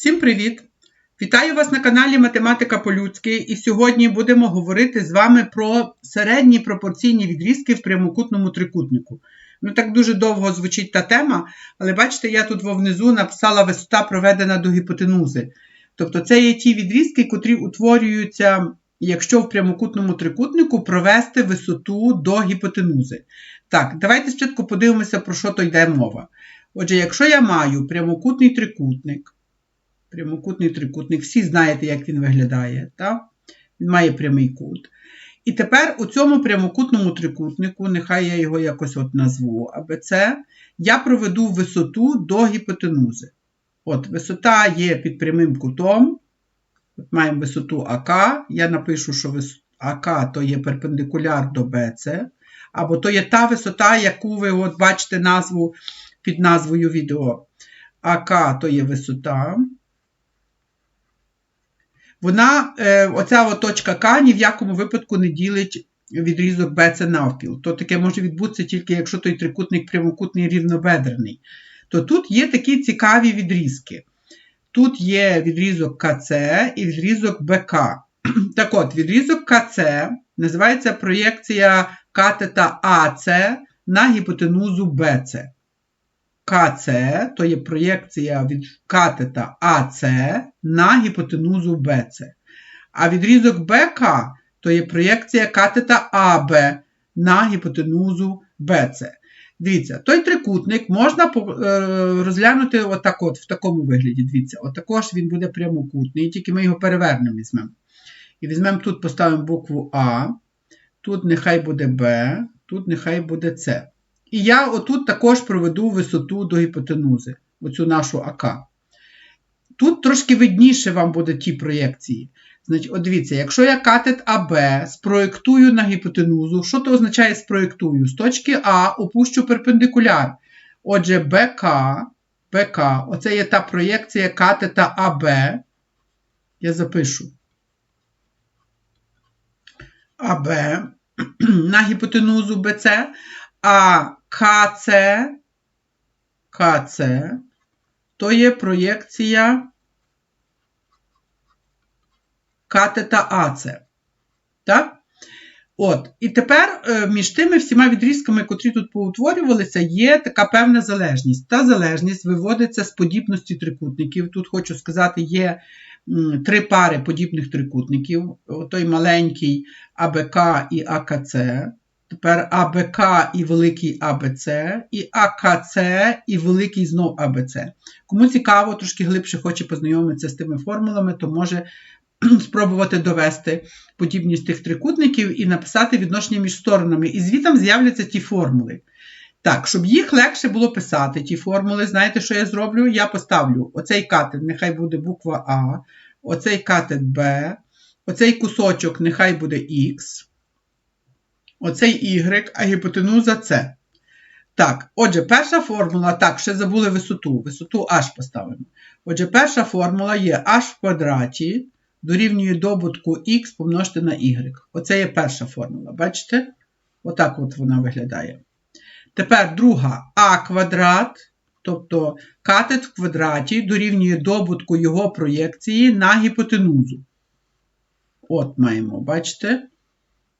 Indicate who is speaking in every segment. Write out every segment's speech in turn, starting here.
Speaker 1: Всім привіт! Вітаю вас на каналі Математика по-людськи і сьогодні будемо говорити з вами про середні пропорційні відрізки в прямокутному трикутнику. Ну, так дуже довго звучить та тема, але бачите, я тут внизу написала висота проведена до гіпотенузи. Тобто це є ті відрізки, котрі утворюються, якщо в прямокутному трикутнику провести висоту до гіпотенузи. Так, давайте спочатку подивимося, про що то йде мова. Отже, якщо я маю прямокутний трикутник, прямокутний трикутник, всі знаєте, як він виглядає. так? Він має прямий кут. І тепер у цьому прямокутному трикутнику, нехай я його якось от назву АБЦ, я проведу висоту до гіпотенузи. От, Висота є під прямим кутом. От Маємо висоту АК. Я напишу, що АК то є перпендикуляр до БЦ. Або то є та висота, яку ви от бачите назву під назвою відео. АК то є висота. Вона, е, оця от точка К ні в якому випадку не ділить відрізок BC навпіл. То таке може відбутися тільки, якщо той трикутник прямокутний рівнобедрений. То тут є такі цікаві відрізки. Тут є відрізок КЦ і відрізок БК. Так от, відрізок КЦ називається проєкція катета АЦ на гіпотенузу БЦ. КЦ то є проєкція від катета АЦ на гіпотенузу БЦ. А відрізок БК то є проєкція катета АБ на гіпотенузу БЦ. Дивіться, той трикутник можна е, розглянути отак от, в такому вигляді. Дивіться, отакож він буде прямокутний, тільки ми його перевернемо візьмемо. І візьмемо тут, поставимо букву А, тут нехай буде Б, тут нехай буде С. І я отут також проведу висоту до гіпотенузи, оцю нашу АК. Тут трошки видніше вам буде ті проєкції. Значить, от дивіться, якщо я катет АБ спроєктую на гіпотенузу, що це означає спроєктую? З точки А опущу перпендикуляр. Отже, БК, БК, оце є та проєкція катета АБ. Я запишу. АБ на гіпотенузу БЦ, а КЦ, КЦ то є проєкція катета АЦ. Так? От. І тепер е, між тими всіма відрізками, котрі тут поутворювалися, є така певна залежність. Та залежність виводиться з подібності трикутників. Тут хочу сказати, є три пари подібних трикутників: той маленький АБК і АКЦ. Тепер АБК і великий АБЦ, і АКЦ і великий знов АБЦ. Кому цікаво, трошки глибше хоче познайомитися з тими формулами, то може спробувати довести подібність тих трикутників і написати відношення між сторонами. І звітом з'являться ті формули. Так, щоб їх легше було писати, ті формули, знаєте, що я зроблю? Я поставлю оцей катет, нехай буде буква А, оцей катет Б, оцей кусочок нехай буде Х оцей y, а гіпотенуза С. Так, отже, перша формула, так, ще забули висоту. Висоту h поставимо. Отже, перша формула є h в квадраті дорівнює добутку х помножити на y. Оце є перша формула. Бачите? Отак от вона виглядає. Тепер друга а квадрат, тобто катет в квадраті дорівнює добутку його проєкції на гіпотенузу. От маємо, бачите?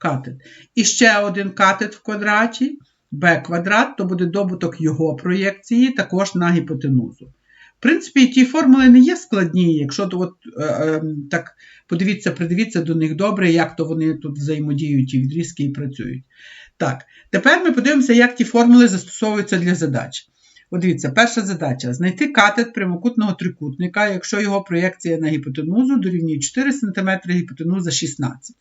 Speaker 1: Катет. І ще один катет в квадраті, b квадрат, то буде добуток його проєкції, також на гіпотенузу. В принципі, ті формули не є складні, якщо то от, е, е, так подивіться, придивіться до них добре, як то вони тут взаємодіють ті відрізки і працюють. Так, тепер ми подивимося, як ті формули застосовуються для задач. От дивіться, перша задача знайти катет прямокутного трикутника, якщо його проєкція на гіпотенузу дорівнює 4 см, гіпотенуза 16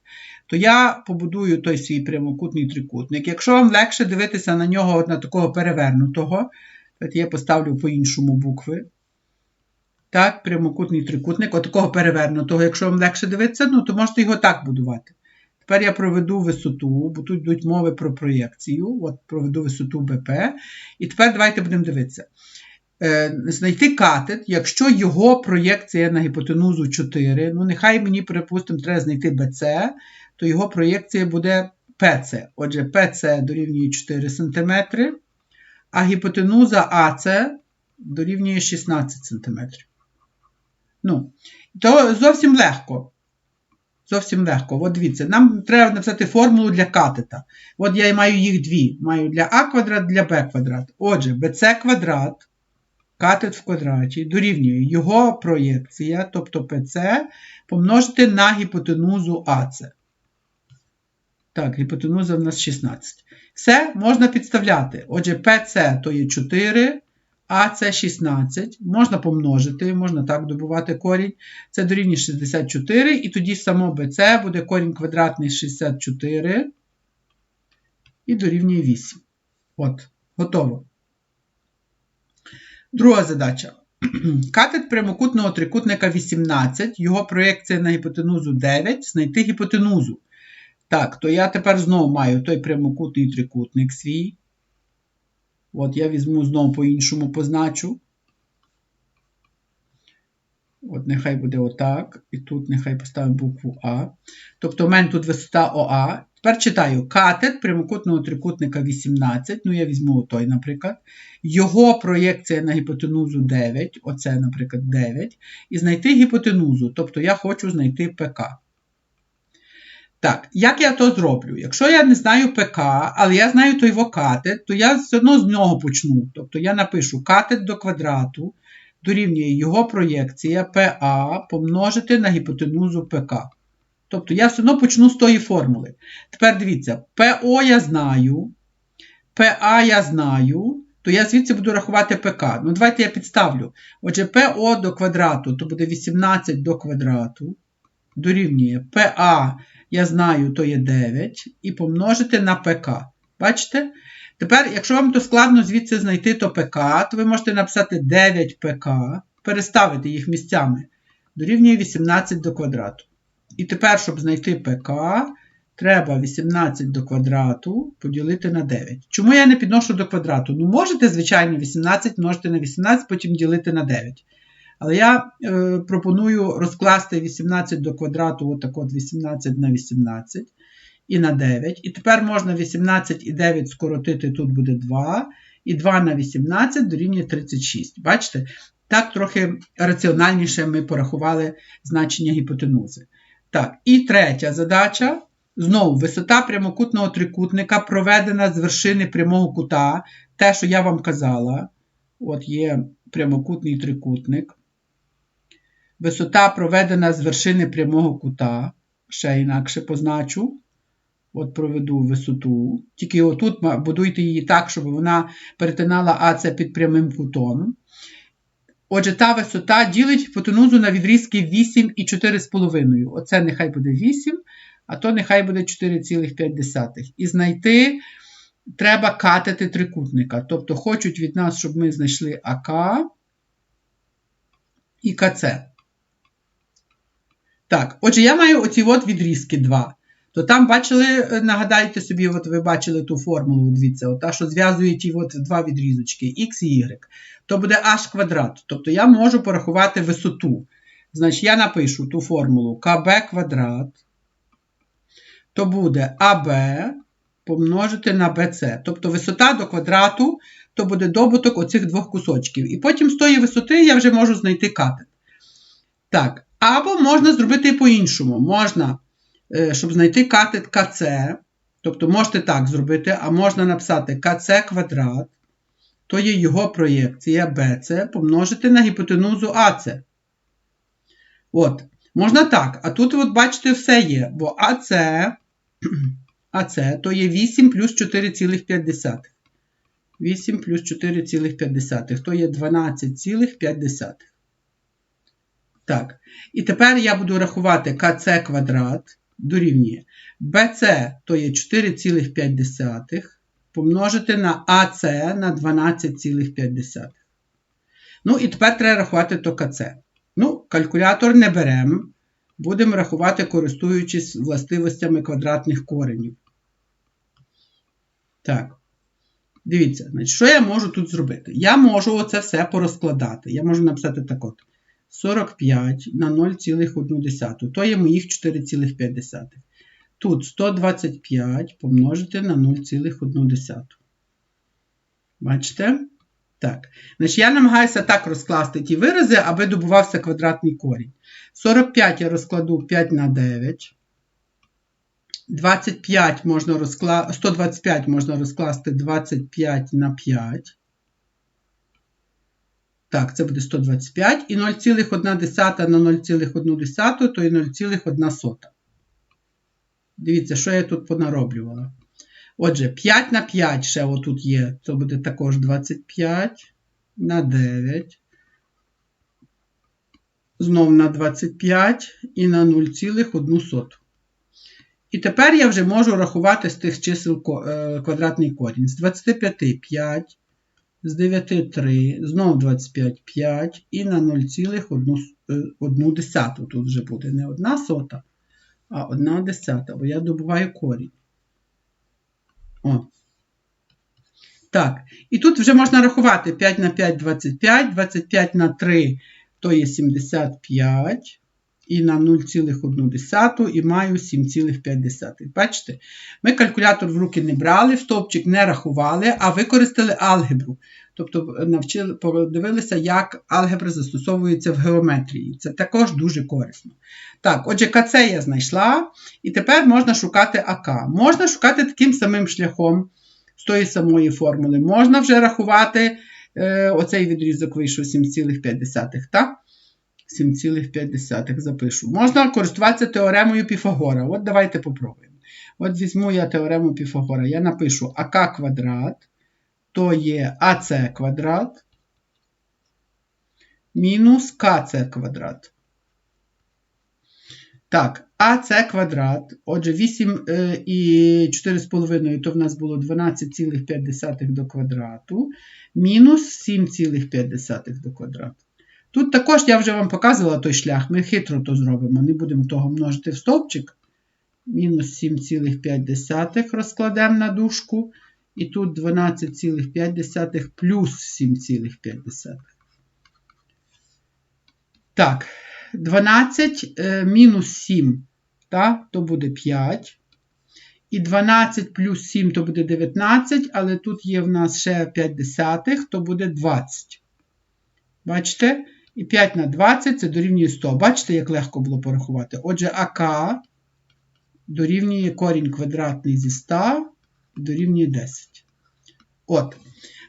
Speaker 1: То я побудую той свій прямокутний трикутник. Якщо вам легше дивитися на нього от на такого перевернутого, от я поставлю по-іншому букви. Так, прямокутний трикутник, отакого перевернутого, якщо вам легше дивитися, ну, то можете його так будувати. Тепер я проведу висоту, бо тут йдуть мови про проєкцію. От проведу висоту БП. І тепер давайте будемо дивитися. Е, знайти катет, якщо його проєкція на гіпотенузу 4, ну нехай мені, припустимо, треба знайти BC, то його проєкція буде PC. Отже, PC дорівнює 4 см, а гіпотенуза AC дорівнює 16 см. Ну, то зовсім легко. Зовсім легко. От дивіться, нам треба написати формулу для катета. От я маю їх дві. Маю для А квадрат, для Б квадрат. Отже, BC квадрат, катет в квадраті, дорівнює його проєкція, тобто PC, помножити на гіпотенузу АЦ. Так, гіпотенуза в нас 16. Все можна підставляти. Отже, PC то є 4, а це 16. Можна помножити, можна так добувати корінь. Це дорівнює 64, і тоді само BC буде корінь квадратний 64 і дорівнює 8. От, готово. Друга задача. Катет прямокутного трикутника 18, його проєкція на гіпотенузу 9, знайти гіпотенузу. Так, то я тепер знову маю той прямокутний трикутник свій. От я візьму знову по-іншому позначу. От нехай буде отак. І тут нехай поставимо букву А. Тобто в мене тут висота ОА. Тепер читаю катет прямокутного трикутника 18. Ну, я візьму той, наприклад. Його проєкція на гіпотенузу 9. Оце, наприклад, 9. І знайти гіпотенузу. Тобто я хочу знайти ПК. Так, як я то зроблю? Якщо я не знаю ПК, але я знаю той катет, то я все одно з нього почну. Тобто я напишу катет до квадрату, дорівнює його проєкція ПА помножити на гіпотенузу ПК. Тобто я все одно почну з тої формули. Тепер дивіться, ПО я знаю, ПА я знаю, то я звідси буду рахувати ПК. Ну, давайте я підставлю. Отже, ПО до квадрату, то буде 18 до квадрату, дорівнює ПА я знаю, то є 9, і помножити на ПК. Бачите? Тепер, якщо вам то складно звідси знайти то ПК, то ви можете написати 9 ПК, переставити їх місцями, дорівнює 18 до квадрату. І тепер, щоб знайти ПК, треба 18 до квадрату поділити на 9. Чому я не підношу до квадрату? Ну, можете, звичайно, 18 множити на 18, потім ділити на 9. Але я е, пропоную розкласти 18 до квадрату, отак от 18 на 18 і на 9. І тепер можна 18 і 9 скоротити, тут буде 2. І 2 на 18 дорівнює 36. Бачите? Так, трохи раціональніше ми порахували значення гіпотенузи. Так, і третя задача. Знову, висота прямокутного трикутника проведена з вершини прямого кута. Те, що я вам казала. От є прямокутний трикутник. Висота проведена з вершини прямого кута. Ще інакше позначу. От проведу висоту. Тільки отут будуйте її так, щоб вона перетинала АЦ під прямим кутом. Отже, та висота ділить гіпотенузу на відрізки 8 і 4,5. Оце нехай буде 8, а то нехай буде 4,5. І знайти треба катети трикутника. Тобто, хочуть від нас, щоб ми знайшли АК і КЦ. Так, отже, я маю оці от відрізки 2. То там бачили, е, нагадайте собі, от ви бачили ту формулу, дивіться, та, що зв'язує ті от два відрізочки Х і Y. То буде h квадрат. Тобто я можу порахувати висоту. Значить, я напишу ту формулу КБ квадрат. То буде АБ помножити на БЦ. Тобто висота до квадрату, то буде добуток оцих двох кусочків. І потім з тої висоти я вже можу знайти катет. Так, або можна зробити по-іншому. Можна, е, щоб знайти катет КЦ, тобто можете так зробити, а можна написати КЦ квадрат, то є його проєкція BC помножити на гіпотенузу АЦ. От, можна так. А тут, от бачите, все є. Бо АЦ, АЦ то є 8 плюс 4,5. 8 плюс 4,5, то є 12,5. Так. І тепер я буду рахувати КЦ квадрат дорівнює BC, то є 4,5 помножити на АС на 12,5. Ну, і тепер треба рахувати то КЦ. Ну, калькулятор не беремо. Будемо рахувати, користуючись властивостями квадратних коренів. Так. Дивіться, значить, що я можу тут зробити? Я можу оце все порозкладати. Я можу написати так от. 45 на 0,1. То є моїх 4,5. Тут 125 помножити на 0,1. Бачите? Так, значить я намагаюся так розкласти ті вирази, аби добувався квадратний корінь. 45 я розкладу 5 на 9. 25 можна розкла... 125 можна розкласти 25 на 5. Так, це буде 125. І 0,1 на 0,1, то і 0,1. Дивіться, що я тут понароблювала. Отже, 5 на 5 ще отут є. Це буде також 25 на 9. Знов на 25 і на 0,1. І тепер я вже можу рахувати з тих чисел е, квадратний корінь. З 25 5, з 9 3, знову 25 5 і на 0,1. Тут вже буде не 1 сота, а 1 десята, бо я добуваю корінь. О. Так, і тут вже можна рахувати 5 на 5 25, 25 на 3 то є 75 і на 0,1 і маю 7,5. Бачите? Ми калькулятор в руки не брали, стовпчик не рахували, а використали алгебру. Тобто навчили, подивилися, як алгебра застосовується в геометрії. Це також дуже корисно. Так, отже, КЦ я знайшла, і тепер можна шукати АК. Можна шукати таким самим шляхом з тої самої формули. Можна вже рахувати, е, оцей відрізок вийшов 7,5. так? 7,5 запишу. Можна користуватися теоремою Піфагора. От давайте попробуємо. От візьму я теорему Піфагора. Я напишу АК квадрат, то є АС квадрат мінус КЦ квадрат. Так, АС квадрат. Отже, 8 е, і 4,5, то в нас було 12,5 до квадрату, мінус 7,5 до квадрату. Тут також я вже вам показувала той шлях, ми хитро то зробимо. Не будемо того множити в стовпчик. Мінус 7,5 розкладемо на дужку. І тут 12,5 плюс 7,5. Так, 12 е, мінус 7, так, то буде 5. І 12 плюс 7 то буде 19, але тут є в нас ще 5 десятих, то буде 20. Бачите? І 5 на 20 це дорівнює 100. Бачите, як легко було порахувати? Отже, АК дорівнює корінь квадратний зі 100 дорівнює 10. От.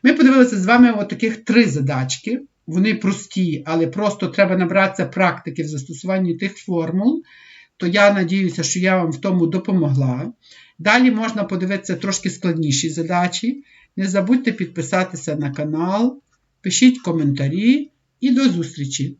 Speaker 1: Ми подивилися з вами таких три задачки. Вони прості, але просто треба набратися практики в застосуванні тих формул. То я надіюся, що я вам в тому допомогла. Далі можна подивитися трошки складніші задачі. Не забудьте підписатися на канал, пишіть коментарі і до зустрічі!